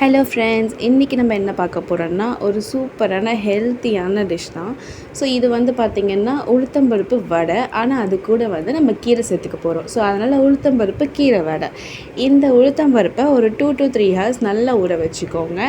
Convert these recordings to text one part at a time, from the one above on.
Hello friends இன்றைக்கி நம்ம என்ன பார்க்க போகிறோன்னா ஒரு சூப்பரான ஹெல்த்தியான டிஷ் தான். ஸோ இது வந்து பார்த்திங்கன்னா உளுத்தம்பருப்பு வடை. ஆனால் அது கூட வந்து நம்ம கீரை சேர்த்துக்க போகிறோம் ஸோ அதனால் உளுத்தம்பருப்பு கீரை வடை. இந்த உளுத்தம்பருப்பை ஒரு டூ டு த்ரீ ஹவர்ஸ் நல்லா ஊற வச்சுக்கோங்க.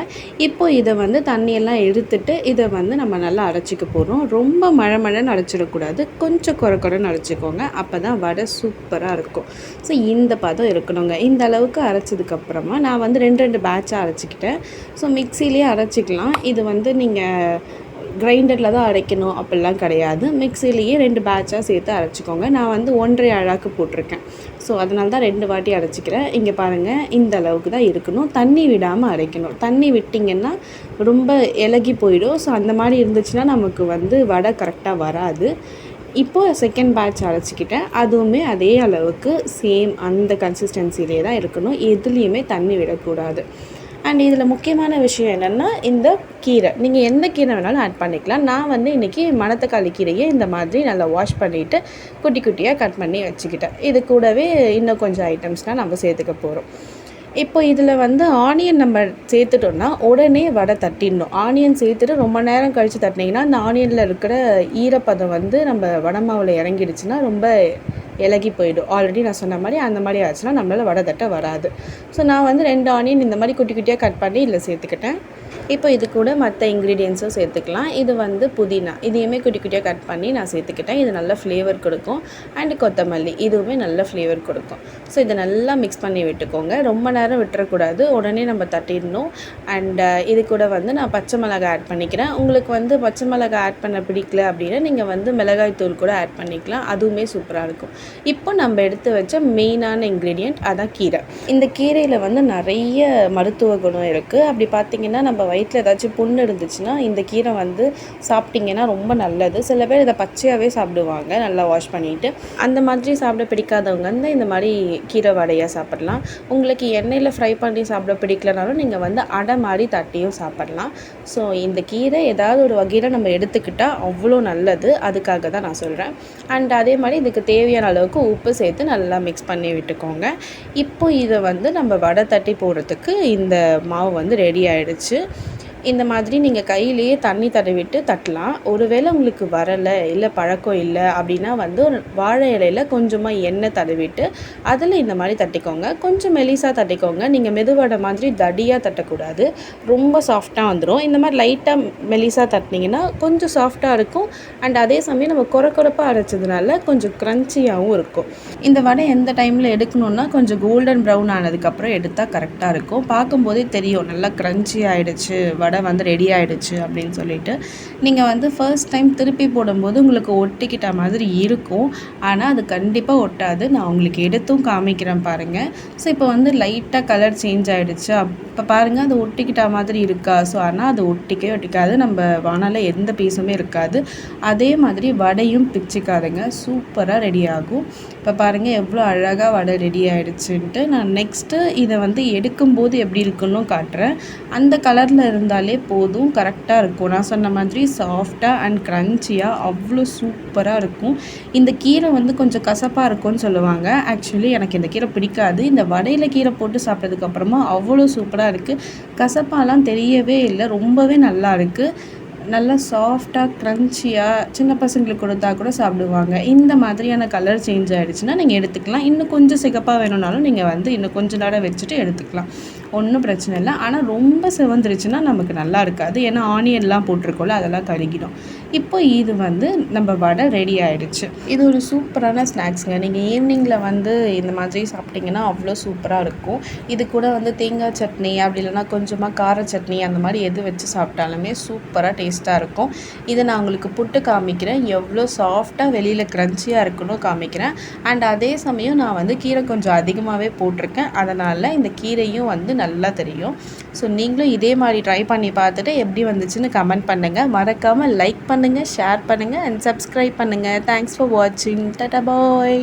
இப்போ இதை வந்து தண்ணியெல்லாம் எடுத்துட்டு இதை வந்து நம்ம நல்லா அரைச்சிக்க போகிறோம் ரொம்ப மழை மழைன்னு அரைச்சிடக்கூடாது. கொஞ்சம் குறை குறைன்னு அரைச்சிக்கோங்க. அப்போ தான் வடை சூப்பராக இருக்கும். ஸோ இந்த பதம் இருக்கணுங்க. இந்த அளவுக்கு அரைச்சதுக்கப்புறமா நான் வந்து ரெண்டு ரெண்டு பேட்சாக அரைச்சி அரைச்சிக்கிட்டேன் ஸோ மிக்சிலேயே அரைச்சிக்கலாம். இது வந்து நீங்கள் கிரைண்டரில் தான் அரைக்கணும் அப்படிலாம் கிடையாது. மிக்சிலேயே ரெண்டு பேட்சாக சேர்த்து அரைச்சிக்கோங்க. நான் வந்து ஒன்றரை அழாக்கு போட்டிருக்கேன். ஸோ அதனால தான் ரெண்டு வாட்டி அரைச்சிக்கிறேன். இங்கே பாருங்கள் இந்த அளவுக்கு தான் இருக்கணும். தண்ணி விடாமல் அரைக்கணும். தண்ணி விட்டிங்கன்னா ரொம்ப இலகி போயிடும். ஸோ அந்த மாதிரி இருந்துச்சுன்னா நமக்கு வந்து வடை கரெக்டாக வராது. இப்போது செகண்ட் பேட்ச் அரைச்சிக்கிட்டேன். அதுவுமே அதே அளவுக்கு சேம் அந்த கன்சிஸ்டன்சிலே தான் இருக்கணும். எதுலேயுமே தண்ணி விடக்கூடாது. அண்ட் இதில் முக்கியமான விஷயம் என்னென்னா இந்த கீரை. நீங்கள் எந்த கீரை வேணாலும் ஆட் பண்ணிக்கலாம். நான் வந்து இன்றைக்கி மணத்தக்காளி கீரையை இந்த மாதிரி நல்லா வாஷ் பண்ணிவிட்டு குட்டி குட்டியாக கட் பண்ணி வச்சுக்கிட்டேன். இது கூடவே இன்னும் கொஞ்சம் ஐட்டம்ஸ்லாம் நம்ம சேர்த்துக்க போகிறோம் இப்போ இதில் வந்து ஆனியன் நம்ம சேர்த்துட்டோம்னா உடனே வடை தட்டிடணும். ஆனியன் சேர்த்துட்டு ரொம்ப நேரம் கழித்து தட்டினீங்கன்னா அந்த ஆனியனில் இருக்கிற ஈரப்பதம் வந்து நம்ம வடை மாவில் இறங்கிடுச்சுன்னா ரொம்ப இலகி போயிடும். ஆல்ரெடி நான் சொன்ன மாதிரி அந்த மாதிரி ஆச்சுன்னா நம்மளால் வடை தட்டை வராது. ஸோ நான் வந்து ரெண்டு ஆனியன் இந்த மாதிரி குட்டி குட்டியாக கட் பண்ணி இதில் சேர்த்துக்கிட்டேன். இப்போ இது கூட மற்ற இன்க்ரீடியன்ஸும் சேர்த்துக்கலாம். இது வந்து புதினா. இதையுமே குட்டி குட்டியாக கட் பண்ணி நான் சேர்த்துக்கிட்டேன். இது நல்ல ஃப்ளேவர் கொடுக்கும். அண்டு கொத்தமல்லி. இதுவுமே நல்ல ஃப்ளேவர் கொடுக்கும். ஸோ இதை நல்லா மிக்ஸ் பண்ணி விட்டுக்கோங்க. ரொம்ப நேரம் விட்டுறக்கூடாது. உடனே நம்ம தட்டிடணும். அண்டு இது கூட வந்து நான் பச்சை மிளகாய் ஆட் பண்ணிக்கிறேன். உங்களுக்கு வந்து பச்சை மிளகாய் ஆட் பண்ண பிடிக்கல அப்படின்னா நீங்கள் வந்து மிளகாய் தூள் கூட ஆட் பண்ணிக்கலாம். அதுவுமே சூப்பராக இருக்கும். இப்போ நம்ம எடுத்து வச்ச மெயினான இன்க்ரீடியண்ட் அதான் கீரை. இந்த கீரையில் வந்து நிறைய மருத்துவ குணம் இருக்குது அப்படி பார்த்திங்கன்னா நம்ம வயிற்றில் ஏதாச்சும் புண்ணு இருந்துச்சுன்னா இந்த கீரை வந்து சாப்பிட்டிங்கன்னா ரொம்ப நல்லது. சில பேர் இதை பச்சையாகவே சாப்பிடுவாங்க நல்லா வாஷ் பண்ணிவிட்டு அந்த மாதிரி சாப்பிட பிடிக்காதவங்க வந்து இந்த மாதிரி கீரை வடையாக சாப்பிட்லாம். உங்களுக்கு எண்ணெயில் ஃப்ரை பண்ணி சாப்பிட பிடிக்கலனாலும் நீங்கள் வந்து அடை மாதிரி தட்டியும் சாப்பிட்லாம். ஸோ இந்த கீரை ஏதாவது ஒரு வகையில் நம்ம எடுத்துக்கிட்டால் அவ்வளோ நல்லது. அதுக்காக தான் நான் சொல்கிறேன் அண்ட் அதே மாதிரி இதுக்கு தேவையான அளவுக்கு உப்பு சேர்த்து நல்லா மிக்ஸ் பண்ணி விட்டுக்கோங்க. இப்போ இதை வந்து நம்ம வடை தட்டி போடுறதுக்கு இந்த மாவு வந்து ரெடி ஆகிடுச்சு இந்த மாதிரி நீங்கள் கையிலேயே தண்ணி தடவிட்டு தட்டலாம். ஒருவேளை உங்களுக்கு வரலை இல்லை பழக்கம் இல்லை அப்படின்னா வந்து ஒரு வாழை இலையில் கொஞ்சமாக எண்ணெய் தடவிட்டு அதில் இந்த மாதிரி தட்டிக்கோங்க. கொஞ்சம் மெலிசாக தட்டிக்கோங்க. நீங்கள் மெதுவடை மாதிரி தடியாக தட்டக்கூடாது. ரொம்ப சாஃப்டாக வந்துடும் இந்த மாதிரி லைட்டாக மெலிசாக தட்டினீங்கன்னா கொஞ்சம் சாஃப்டாக இருக்கும். அண்ட் அதே சமயம் நம்ம குறை குறைப்பாக அரைச்சதுனால கொஞ்சம் க்ரன்ச்சியாகவும் இருக்கும். இந்த வடை எந்த டைமில் எடுக்கணுன்னா கொஞ்சம் கோல்டன் ப்ரௌன் ஆனதுக்கப்புறம் எடுத்தால் கரெக்டாக இருக்கும். பார்க்கும்போதே தெரியும். நல்லா க்ரன்ச்சி ஆகிடுச்சு வடை. வடை வந்து ரெடி ஆகிடுச்சு அப்படின்னு சொல்லிட்டு நீங்கள் வந்து ஃபர்ஸ்ட் டைம் திருப்பி போடும்போது உங்களுக்கு ஒட்டிக்கிட்ட மாதிரி இருக்கும். ஆனால் அது கண்டிப்பாக ஒட்டாது. நான் உங்களுக்கு எடுத்தும் காமிக்கிறேன் பாருங்கள் ஸோ இப்போ வந்து லைட்டாக கலர் சேஞ்ச் ஆகிடுச்சு இப்போ பாருங்கள் அது ஒட்டிக்கிட்ட மாதிரி இருக்கா? ஸோ ஆனால் அது ஒட்டிக்கவே ஒட்டிக்காது. நம்ம வானால் எந்த பீஸுமே இருக்காது. அதே மாதிரி வடையும் பிச்சுக்காதுங்க. சூப்பராக ரெடி ஆகும். இப்போ பாருங்கள் எவ்வளோ அழகாக வடை ரெடி ஆகிடுச்சுன்ட்டு நான் நெக்ஸ்ட்டு இதை வந்து எடுக்கும்போது எப்படி இருக்குன்னு காட்டுறேன். அந்த கலரில் இருந்தால் இருந்தாலே போதும் கரெக்டாக இருக்கும். நான் சொன்ன மாதிரி சாஃப்டாக அண்ட் க்ரன்ச்சியாக அவ்வளோ சூப்பராக இருக்கும். இந்த கீரை வந்து கொஞ்சம் கசப்பாக இருக்கும்னு சொல்லுவாங்க. ஆக்சுவலி எனக்கு இந்த கீரை பிடிக்காது. இந்த வடையில் கீரை போட்டு சாப்பிட்டதுக்கப்புறமா அவ்வளோ சூப்பராக இருக்குது கசப்பாலாம் தெரியவே இல்லை. ரொம்பவே நல்லா இருக்குது நல்லா சாஃப்டாக க்ரன்ச்சியாக சின்ன பசங்களுக்கு கொடுத்தா கூட சாப்பிடுவாங்க. இந்த மாதிரியான கலர் சேஞ்ச் ஆகிடுச்சுன்னா நீங்கள் எடுத்துக்கலாம். இன்னும் கொஞ்சம் சிகப்பாக வேணும்னாலும் நீங்கள் வந்து இன்னும் கொஞ்சம் நேரம் வச்சுட்டு எடுத்துக்கலாம். ஒன்றும் பிரச்சனை இல்லை. ஆனால் ரொம்ப சிவந்துருச்சுன்னா நமக்கு நல்லா இருக்காது. ஏன்னா ஆனியன்லாம் போட்டிருக்கோம்ல அதெல்லாம் கருகிடும் இப்போ இது வந்து நம்ம வடை ரெடி ஆகிடுச்சு இது ஒரு சூப்பரான ஸ்நாக்ஸுங்க. நீங்கள் ஈவினிங்கில் வந்து இந்த மாதிரி சாப்பிட்டிங்கன்னா அவ்வளோ சூப்பராக இருக்கும். இது கூட வந்து தேங்காய் சட்னி அப்படி இல்லைன்னா கொஞ்சமாக கார சட்னி அந்த மாதிரி எது வச்சு சாப்பிட்டாலுமே சூப்பராக டேஸ்ட்டாக இருக்கும். இதை நான் உங்களுக்கு புட்டு காமிக்கிறேன். எவ்வளோ சாஃப்டாக வெளியில் க்ரன்ச்சியாக இருக்கணும் காமிக்கிறேன். அண்ட் அதே சமயம் நான் வந்து கீரை கொஞ்சம் அதிகமாகவே போட்டிருக்கேன். அதனால் இந்த கீரையும் வந்து நல்லா தெரியும். ஸோ நீங்களும் இதே மாதிரி ட்ரை பண்ணி பார்த்துட்டு எப்படி வந்துச்சுன்னு கமெண்ட் பண்ணுங்கள் மறக்காமல் லைக் பண்ணுங்கள் ஷேர் பண்ணுங்கள் அண்ட் சப்ஸ்கிரைப் பண்ணுங்கள் தேங்க்ஸ் ஃபார் வாட்சிங் டட்டா பாய்